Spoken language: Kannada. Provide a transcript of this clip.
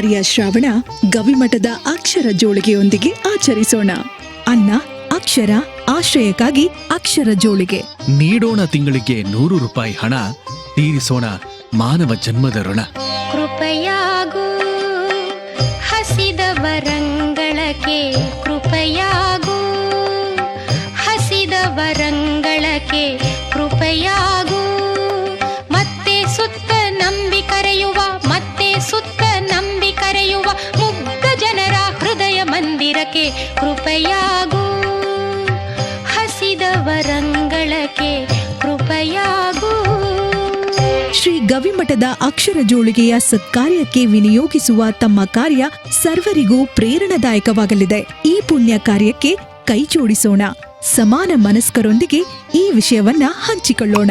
ಮಾರ್ಗಶಿರಿಯ ಶ್ರಾವಣ ಗವಿಮಠದ ಅಕ್ಷರ ಜೋಳಿಗೆಯೊಂದಿಗೆ ಆಚರಿಸೋಣ. ಅನ್ನ ಅಕ್ಷರ ಆಶ್ರಯಕ್ಕಾಗಿ ಅಕ್ಷರ ಜೋಳಿಗೆ. ನೀಡೋಣ ತಿಂಗಳಿಗೆ ನೂರು ರೂಪಾಯಿ ಹಣ ತೀರಿಸೋಣ ಮಾನವ ಜನ್ಮದ ಋಣ. ಕೃಪಯಾಗು ಹಸಿದವರಂಗಳಕ್ಕೆ ಕೃಪಯಾಗು ಹಸಿದವರಂಗಳಕ್ಕೆ ಕೃಪಯಾಗು ಮಂದಿರಕ್ಕೆ ಕೃಪಯಾಗು. ಹಸಿದವರಂಗಳಕ್ಕೆ ಕೃಪಯಾಗು. ಶ್ರೀ ಗವಿಮಠದ ಅಕ್ಷರ ಜೋಳಿಗೆಯ ಸತ್ಕಾರ್ಯಕ್ಕೆ ವಿನಿಯೋಗಿಸುವ ತಮ್ಮ ಕಾರ್ಯ ಸರ್ವರಿಗೂ ಪ್ರೇರಣಾದಾಯಕವಾಗಲಿದೆ. ಈ ಪುಣ್ಯ ಕಾರ್ಯಕ್ಕೆ ಕೈ ಜೋಡಿಸೋಣ. ಸಮಾನ ಮನಸ್ಕರೊಂದಿಗೆ ಈ ವಿಷಯವನ್ನ ಹಂಚಿಕೊಳ್ಳೋಣ.